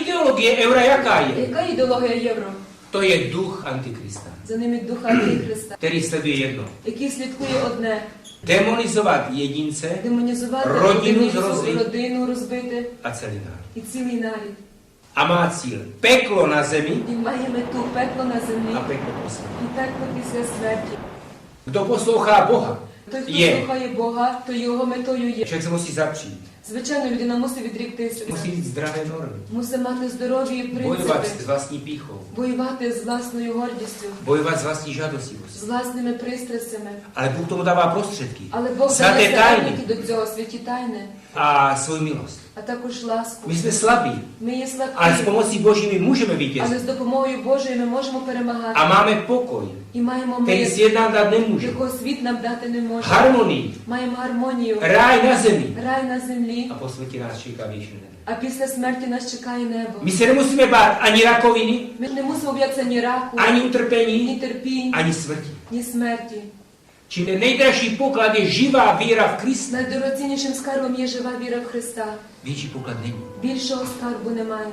ideologie eura jaká je? Яка ідеологія євро? To je duch Antikrista, За ними дух Антихриста, který sleduje jedno. який слідкує одне Demonizovat jedince демонізувати Родину зрозуміти. родину розбити a celý národ. і цілий нарід. A má cíl peklo na zemi І mає мету пекло на землі a peklo po smrti. і пекло після смерті. Kdo poslouchá Boha, Той, хто Je. слухає Бога, то його метою є. se musí zapřít. Звичайно, людина мусить відріктися, Musí mít zdravé normy. мусить мати здорові принципи, s vlastní píchou. воювати з власною гордістю, Bojovat s vlastní з власними пристрастями. Ale Bůh tomu dává prostředky. Але Бог дає зарадники до цього святі тайни, a svou milost. а також ласку. My jsme slabí, Ми є ale s слабкі, pomocí Boží my můžeme але з допомогою Божою ми можемо перемагати. A máme pokoj, І маємо мир, svět nám dát nemůže. якого світ нам дати не може. Harmonii, Маємо гармонію, ráj na zemi. рай на землі, A po smrti nás čeká věčné а після смерті нас чекає небо. My se nemusíme bát ani rakoviny, Ми не мусимо боятися ні раку, ani ні utrpení, терпінь, ani smrti. ні смерті. Čili nejdražší poklad je živá víra v Krista. Найдорогоціннішим скарбом є жива віра в Христа. Větší poklad není. Більшого скарбу немає.